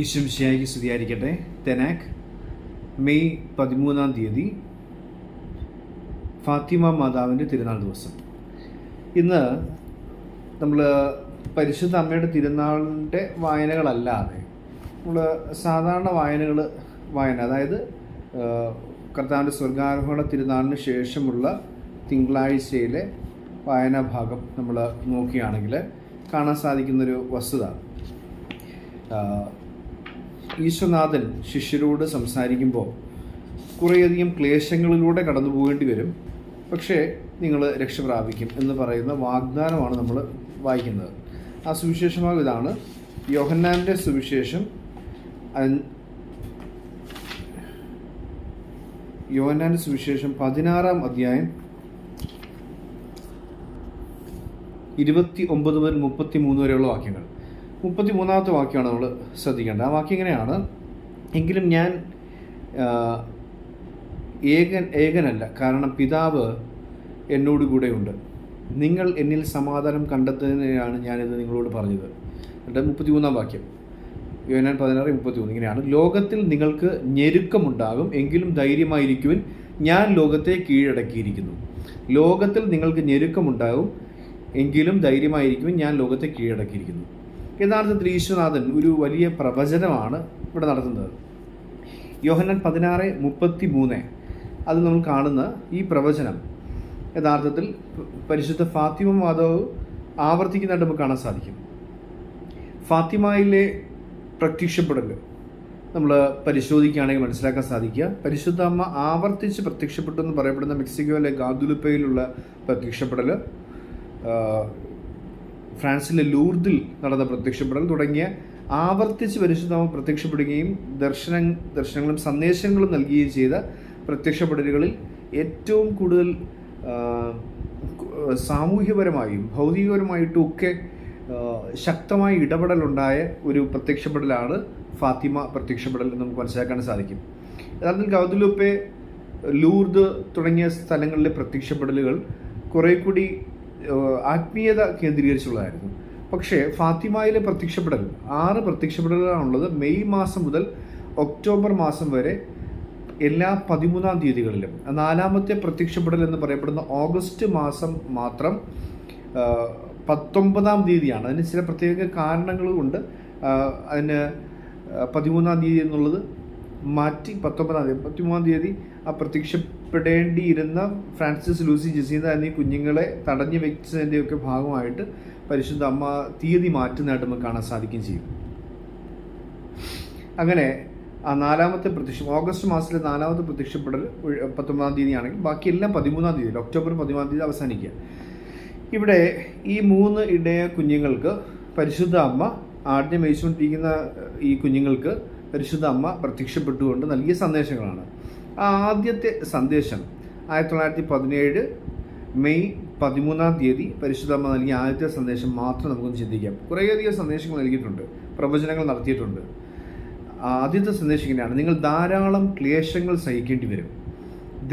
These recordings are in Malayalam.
ഈശ്വംശിയായി സ്തുതിയായിരിക്കട്ടെ. തെനാക് മെയ് പതിമൂന്നാം തീയതി ഫാത്തിമ മാതാവിന്റെ തിരുനാൾ ദിവസം. ഇന്ന് നമ്മൾ പരിശുദ്ധ അമ്മയുടെ തിരുനാളിന്റെ വായനകളല്ലാതെ നമ്മൾ സാധാരണ വായനകൾ വായന അതായത് കർത്താവിന്റെ സ്വർഗാരോഹണ തിരുനാളിന് ശേഷമുള്ള തിങ്കളാഴ്ചയിലെ വായനാ ഭാഗം നമ്മൾ നോക്കുകയാണെങ്കിൽ കാണാൻ സാധിക്കുന്നൊരു വസ്തുത. ഈശ്വനാഥൻ ശിഷ്യരോട് സംസാരിക്കുമ്പോൾ കുറേയധികം ക്ലേശങ്ങളിലൂടെ കടന്നു പോകേണ്ടി വരും. പക്ഷേ നിങ്ങൾ രക്ഷ പ്രാപിക്കും എന്ന് പറയുന്ന വാഗ്ദാനമാണ് നമ്മൾ വായിക്കുന്നത്. ആ സുവിശേഷമാകും ഇതാണ്. യോഹന്നാന്റെ സുവിശേഷം യോഹന്നാന്റെ സുവിശേഷം പതിനാറാം അധ്യായം ഇരുപത്തി ഒമ്പത് മുതൽ മുപ്പത്തി മൂന്ന് വരെയുള്ള വാക്യങ്ങൾ. മുപ്പത്തി മൂന്നാമത്തെ വാക്യമാണ് നമ്മൾ ശ്രദ്ധിക്കേണ്ടത്. ആ വാക്യം ഇങ്ങനെയാണ്. എങ്കിലും ഞാൻ ഏകൻ ഏകനല്ല കാരണം പിതാവ് എന്നോട് കൂടെയുണ്ട്. നിങ്ങൾ എന്നിൽ സമാധാനം കണ്ടെത്തുന്നതിനാണ് ഞാനിത് നിങ്ങളോട് പറഞ്ഞത്. എന്നിട്ട് മുപ്പത്തിമൂന്നാം വാക്യം. യോനാൻ പതിനാറ് മുപ്പത്തി മൂന്ന് ഇങ്ങനെയാണ്. ലോകത്തിൽ നിങ്ങൾക്ക് ഞെരുക്കമുണ്ടാകും. എങ്കിലും ധൈര്യമായിരിക്കുവിൻ. ഞാൻ ലോകത്തെ കീഴടക്കിയിരിക്കുന്നു. ലോകത്തിൽ നിങ്ങൾക്ക് ഞെരുക്കമുണ്ടാകും. എങ്കിലും ധൈര്യമായിരിക്കുവിൻ. ഞാൻ ലോകത്തെ കീഴടക്കിയിരിക്കുന്നു. യഥാർത്ഥത്തിൽ ഈശ്വനാഥൻ ഒരു വലിയ പ്രവചനമാണ് ഇവിടെ നടത്തുന്നത്. യോഹന്നാൻ പതിനാറ് മുപ്പത്തി മൂന്ന് അത് നമ്മൾ കാണുന്ന ഈ പ്രവചനം. യഥാർത്ഥത്തിൽ പരിശുദ്ധ ഫാത്തിമ മാതാവ് ആവർത്തിക്കുന്നതായിട്ട് നമുക്ക് കാണാൻ സാധിക്കും. ഫാത്തിമയിലെ പ്രത്യക്ഷപ്പെടൽ നമ്മൾ പരിശോധിക്കുകയാണെങ്കിൽ മനസ്സിലാക്കാൻ സാധിക്കുക. പരിശുദ്ധ അമ്മ ആവർത്തിച്ച് പ്രത്യക്ഷപ്പെട്ടു എന്ന് പറയപ്പെടുന്ന മെക്സിക്കോയിലെ ഗാദുലുപ്പയിലുള്ള പ്രത്യക്ഷപ്പെടൽ ഫ്രാൻസിലെ ലൂർദിൽ നടന്ന പ്രത്യക്ഷപ്പെടൽ തുടങ്ങിയ ആവർത്തിച്ച് പരിശുദ്ധമ പ്രത്യക്ഷപ്പെടുകയും ദർശന ദർശനങ്ങളും സന്ദേശങ്ങളും നൽകുകയും ചെയ്ത പ്രത്യക്ഷപ്പെടലുകളിൽ ഏറ്റവും കൂടുതൽ സാമൂഹ്യപരമായും ഭൗതികപരമായിട്ടും ഒക്കെ ശക്തമായ ഇടപെടലുണ്ടായ ഒരു പ്രത്യക്ഷപ്പെടലാണ് ഫാത്തിമ പ്രത്യക്ഷപ്പെടൽ എന്ന് നമുക്ക് മനസ്സിലാക്കാൻ സാധിക്കും. യഥാർത്ഥത്തിൽ ഗൗദലുപ്പെ ലൂർദ് തുടങ്ങിയ സ്ഥലങ്ങളിലെ പ്രത്യക്ഷപ്പെടലുകൾ കുറേ കൂടി ആത്മീയത കേന്ദ്രീകരിച്ചുള്ളതായിരുന്നു. പക്ഷേ ഫാത്തിമയിലെ പ്രത്യക്ഷപ്പെടൽ ആറ് പ്രത്യക്ഷപ്പെടലാണുള്ളത് മെയ് മാസം മുതൽ ഒക്ടോബർ മാസം വരെ എല്ലാ പതിമൂന്നാം തീയതികളിലും. നാലാമത്തെ പ്രത്യക്ഷപ്പെടൽ എന്ന് പറയപ്പെടുന്ന ഓഗസ്റ്റ് മാസം മാത്രം പത്തൊമ്പതാം തീയതിയാണ്. അതിന് ചില പ്രത്യേക കാരണങ്ങളുമുണ്ട് കൊണ്ട് അതിന് പതിമൂന്നാം തീയതി എന്നുള്ളത് മാറ്റി പത്തൊമ്പതാം തീയതി. പത്തിമൂന്നാം തീയതി ആ പ്രത്യക്ഷപ്പെടേണ്ടിയിരുന്ന ഫ്രാൻസിസ് ലൂസി ജസീന്ത എന്നീ കുഞ്ഞുങ്ങളെ തടഞ്ഞു വെച്ചതിന്റെയൊക്കെ ഭാഗമായിട്ട് പരിശുദ്ധ അമ്മ തീയതി മാറ്റുന്നതായിട്ട് നമുക്ക് കാണാൻ സാധിക്കുകയും ചെയ്യും. അങ്ങനെ ആ നാലാമത്തെ പ്രത്യക്ഷ ഓഗസ്റ്റ് മാസത്തിലെ നാലാമത്തെ പ്രത്യക്ഷപ്പെടൽ പത്തൊമ്പതാം തീയതി ആണെങ്കിൽ ബാക്കിയെല്ലാം പതിമൂന്നാം തീയതി ഒക്ടോബർ പതിമൂന്നാം തീയതി അവസാനിക്കുക. ഇവിടെ ഈ മൂന്ന് ഇടയ കുഞ്ഞുങ്ങൾക്ക് പരിശുദ്ധ അമ്മ ആദ്യം മേച്ചുകൊണ്ടിരിക്കുന്ന ഈ കുഞ്ഞുങ്ങൾക്ക് പരിശുദ്ധ അമ്മ പ്രത്യക്ഷപ്പെട്ടുകൊണ്ട് നൽകിയ സന്ദേശങ്ങളാണ്. ആദ്യത്തെ സന്ദേശം ആയിരത്തി തൊള്ളായിരത്തി പതിനേഴ് മെയ് പതിമൂന്നാം തീയതി പരിശുദ്ധ അമ്മ നൽകിയ ആദ്യത്തെ സന്ദേശം മാത്രം നമുക്കൊന്ന് ചിന്തിക്കാം. കുറേയധികം സന്ദേശങ്ങൾ നൽകിയിട്ടുണ്ട് പ്രവചനങ്ങൾ നടത്തിയിട്ടുണ്ട്. ആദ്യത്തെ സന്ദേശം ഇങ്ങനെയാണ്. നിങ്ങൾ ധാരാളം ക്ലേശങ്ങൾ സഹിക്കേണ്ടി വരും.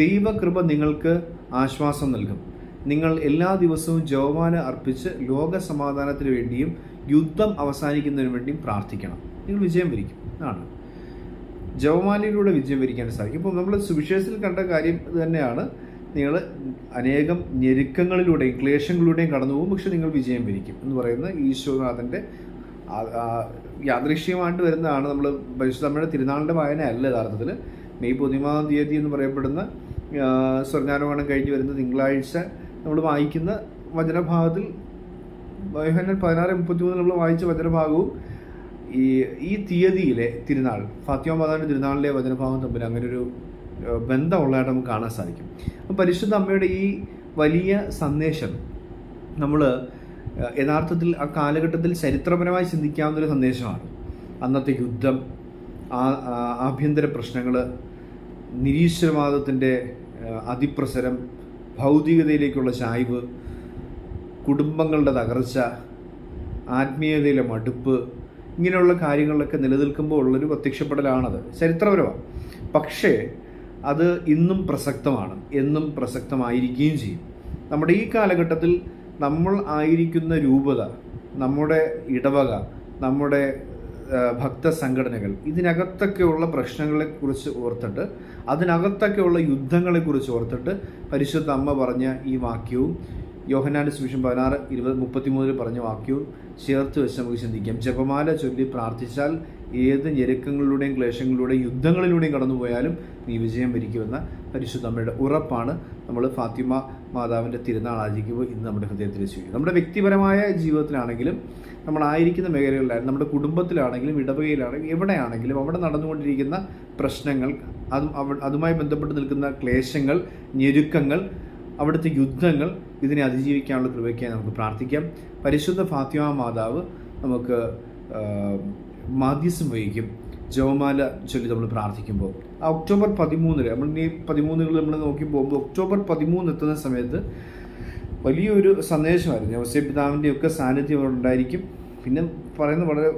ദൈവകൃപ നിങ്ങൾക്ക് ആശ്വാസം നൽകും. നിങ്ങൾ എല്ലാ ദിവസവും ജവമാന അർപ്പിച്ച് ലോക സമാധാനത്തിന് വേണ്ടിയും യുദ്ധം അവസാനിക്കുന്നതിന് വേണ്ടിയും പ്രാർത്ഥിക്കണം. നിങ്ങൾ വിജയം വരിക്കും. ആണ്. ജവമാലയിലൂടെ വിജയം വരിക്കാൻ സാധിക്കും. ഇപ്പോൾ നമ്മൾ സുവിശേഷത്തിൽ കണ്ട കാര്യം തന്നെയാണ്. നിങ്ങൾ അനേകം ഞെരുക്കങ്ങളിലൂടെയും ക്ലേശങ്ങളിലൂടെയും കടന്നു പോകും. പക്ഷെ നിങ്ങൾ വിജയം വരിക്കും എന്ന് പറയുന്ന ഈശ്വരനാഥന്റെ യാദൃശ്യമായിട്ട് വരുന്നതാണ് നമ്മൾ പരിശുദ്ധമ്മയുടെ തിരുനാളിന്റെ വായന അല്ല യഥാർത്ഥത്തിൽ മെയ് പതിമൂന്നാം തീയതി എന്ന് പറയപ്പെടുന്ന സ്വർഗാരോഹണം കഴിഞ്ഞ് വരുന്ന തിങ്കളാഴ്ച നമ്മൾ വായിക്കുന്ന വചനഭാഗത്തിൽ പതിനാറ് മുപ്പത്തി മൂന്ന് നമ്മൾ വായിച്ച വചനഭാഗവും ഈ ഈ തീയതിയിലെ തിരുനാൾ ഫാത്തിമ മാതാവിന്റെ തിരുനാളിലെ വചനഭാഗം തമ്മിൽ അങ്ങനെ ഒരു ബന്ധമുള്ളതായിട്ട് നമുക്ക് കാണാൻ സാധിക്കും. അപ്പം പരിശുദ്ധ അമ്മയുടെ ഈ വലിയ സന്ദേശം നമ്മൾ യഥാർത്ഥത്തിൽ ആ കാലഘട്ടത്തിൽ ചരിത്രപരമായി ചിന്തിക്കാവുന്നൊരു സന്ദേശമാണ്. അന്നത്തെ യുദ്ധം ആ- ആഭ്യന്തര പ്രശ്നങ്ങൾ നിരീശ്വരവാദത്തിന്റെ അതിപ്രസരം ഭൗതികതയിലേക്കുള്ള ചായ്വ് കുടുംബങ്ങളുടെ തകർച്ച ആത്മീയതയിലെ മടുപ്പ് ഇങ്ങനെയുള്ള കാര്യങ്ങളിലൊക്കെ നിലനിൽക്കുമ്പോൾ ഉള്ളൊരു പ്രത്യക്ഷപ്പെടലാണത്. ചരിത്രപരമാണ്. പക്ഷേ അത് ഇന്നും പ്രസക്തമാണ്. എന്നും പ്രസക്തമായിരിക്കുകയും ചെയ്യും. നമ്മുടെ ഈ കാലഘട്ടത്തിൽ നമ്മൾ ആയിരിക്കുന്ന രൂപത നമ്മുടെ ഇടവക നമ്മുടെ ഭക്ത സംഘടനകൾ ഇതിനകത്തൊക്കെയുള്ള പ്രശ്നങ്ങളെക്കുറിച്ച് ഓർത്തിട്ട് അതിനകത്തൊക്കെയുള്ള യുദ്ധങ്ങളെക്കുറിച്ച് ഓർത്തിട്ട് പരിശുദ്ധ അമ്മ പറഞ്ഞ ഈ വാക്യവും യോഹനാന്റെ സുവിശേഷം പതിനാറ് ഇരുപത് മുപ്പത്തിമൂന്നിൽ പറഞ്ഞ വാക്യവും ചേർത്ത് വെച്ച് നമുക്ക് ചിന്തിക്കാം. ജപമാല ചൊല്ലി പ്രാർത്ഥിച്ചാൽ ഏത് ഞെരുക്കങ്ങളിലൂടെയും ക്ലേശങ്ങളിലൂടെയും യുദ്ധങ്ങളിലൂടെയും കടന്നുപോയാലും നീ വിജയം വരിക്കുമെന്ന പരിശുദ്ധ അമ്മയുടെ ഉറപ്പാണ് നമ്മൾ ഫാത്തിമ മാതാവിന്റെ തിരുനാൾ ആചരിക്കുമ്പോൾ ഇന്ന് നമ്മുടെ ഹൃദയത്തിൽ ചെയ്യും നമ്മുടെ വ്യക്തിപരമായ ജീവിതത്തിലാണെങ്കിലും നമ്മളായിരിക്കുന്ന മേഖലകളിലായാലും നമ്മുടെ കുടുംബത്തിലാണെങ്കിലും ഇടവകയിലാണെങ്കിലും എവിടെയാണെങ്കിലും അവിടെ നടന്നുകൊണ്ടിരിക്കുന്ന പ്രശ്നങ്ങൾ അതും അതുമായി ബന്ധപ്പെട്ട് നിൽക്കുന്ന ക്ലേശങ്ങൾ ഞെരുക്കങ്ങൾ അവിടുത്തെ യുദ്ധങ്ങൾ ഇതിനെ അതിജീവിക്കാനുള്ള കൃപയ്ക്കായി നമുക്ക് പ്രാർത്ഥിക്കാം. പരിശുദ്ധ ഫാത്തിമ മാതാവ് നമുക്ക് മാധ്യസം വഹിക്കും. ജവമാല ചൊല്ലി നമ്മൾ പ്രാർത്ഥിക്കുമ്പോൾ. ആ ഒക്ടോബർ പതിമൂന്നിൽ നമ്മൾ ഈ പതിമൂന്നുകൾ നമ്മൾ നോക്കി പോകുമ്പോൾ ഒക്ടോബർ പതിമൂന്ന് എത്തുന്ന സമയത്ത് വലിയൊരു സന്ദേശമായിരുന്നു. യോസേഫ് പിതാവിന്റെ ഒക്കെ സാന്നിധ്യം ഉണ്ടായിരിക്കും. പിന്നെ പറയുന്ന വളരെ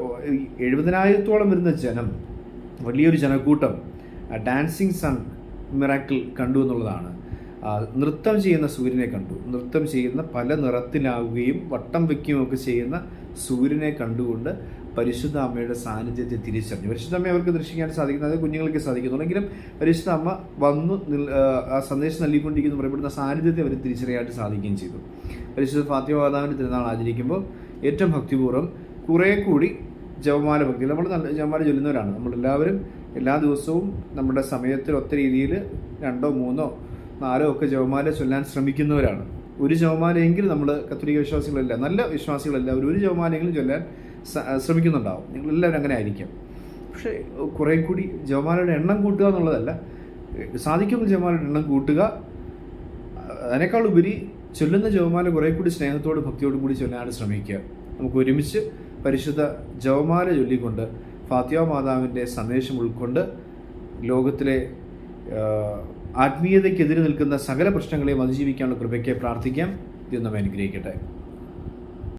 എഴുപതിനായിരത്തോളം വരുന്ന ജനം വലിയൊരു ജനക്കൂട്ടം ഡാൻസിങ് സൺ മിറാക്കിൾ കണ്ടു എന്നുള്ളതാണ്. നൃത്തം ചെയ്യുന്ന സൂര്യനെ കണ്ടു. നൃത്തം ചെയ്യുന്ന പല നിറത്തിലാവുകയും വട്ടം വയ്ക്കുകയും ഒക്കെ ചെയ്യുന്ന സൂര്യനെ കണ്ടുകൊണ്ട് പരിശുദ്ധ അമ്മയുടെ സാന്നിധ്യത്തെ തിരിച്ചറിഞ്ഞു. പരിശുദ്ധ അമ്മയെ അവർക്ക് ദർശിക്കാൻ സാധിക്കുന്നത് അത് കുഞ്ഞുങ്ങൾക്ക് സാധിക്കുന്നുണ്ടെങ്കിലും പരിശുദ്ധ അമ്മ വന്നു ആ, സന്ദേശം നൽകിക്കൊണ്ടിരിക്കുന്ന പറയപ്പെടുന്ന സാന്നിധ്യത്തെ അവർ തിരിച്ചറിയാനായിട്ട് സാധിക്കുകയും ചെയ്തു. പരിശുദ്ധ ഫാത്തിമ മാതാവിന്റെ തിരുനാൾ ആചരിക്കുമ്പോൾ ഏറ്റവും ഭക്തിപൂർവം കുറേ കൂടി ജപമാല ഭക്തി. നമ്മൾ നല്ല ജപമാല ചൊല്ലുന്നവരാണ്. നമ്മളെല്ലാവരും എല്ലാ ദിവസവും നമ്മുടെ സമയത്തിൽ ഒത്ത രീതിയിൽ രണ്ടോ മൂന്നോ നാലോ ഒക്കെ ജവമാല ചൊല്ലാൻ ശ്രമിക്കുന്നവരാണ്. ഒരു ജവമാലയെങ്കിലും നമ്മൾ കത്തോലിക്ക വിശ്വാസികളല്ല നല്ല വിശ്വാസികളല്ല അവർ ഒരു ജവമാലയെങ്കിലും ചൊല്ലാൻ ശ്രമിക്കുന്നുണ്ടാവും. നിങ്ങളെല്ലാവരും അങ്ങനെ ആയിരിക്കും. പക്ഷേ കുറേ കൂടി ജവമാലയുടെ എണ്ണം കൂട്ടുക എന്നുള്ളതല്ല സാധിക്കുമ്പോൾ ജവമാലയുടെ എണ്ണം കൂട്ടുക. അതിനേക്കാൾ ഉപരി ചൊല്ലുന്ന ജവമാല കുറേ കൂടി സ്നേഹത്തോടും ഭക്തിയോടും കൂടി ചൊല്ലാനാണ് ശ്രമിക്കുക. നമുക്ക് ഒരുമിച്ച് പരിശുദ്ധ ജവമാല ചൊല്ലിക്കൊണ്ട് ഫാത്തിമ മാതാവിന്റെ സന്ദേശം ഉൾക്കൊണ്ട് ലോകത്തിലെ ആത്മീയതയ്ക്കെതിരെ നിൽക്കുന്ന സകല പ്രശ്നങ്ങളെയും അതിജീവിക്കാനുള്ള കൃപയ്ക്ക് പ്രാർത്ഥിക്കാം. ഇതൊന്നും അനുഗ്രഹിക്കട്ടെ.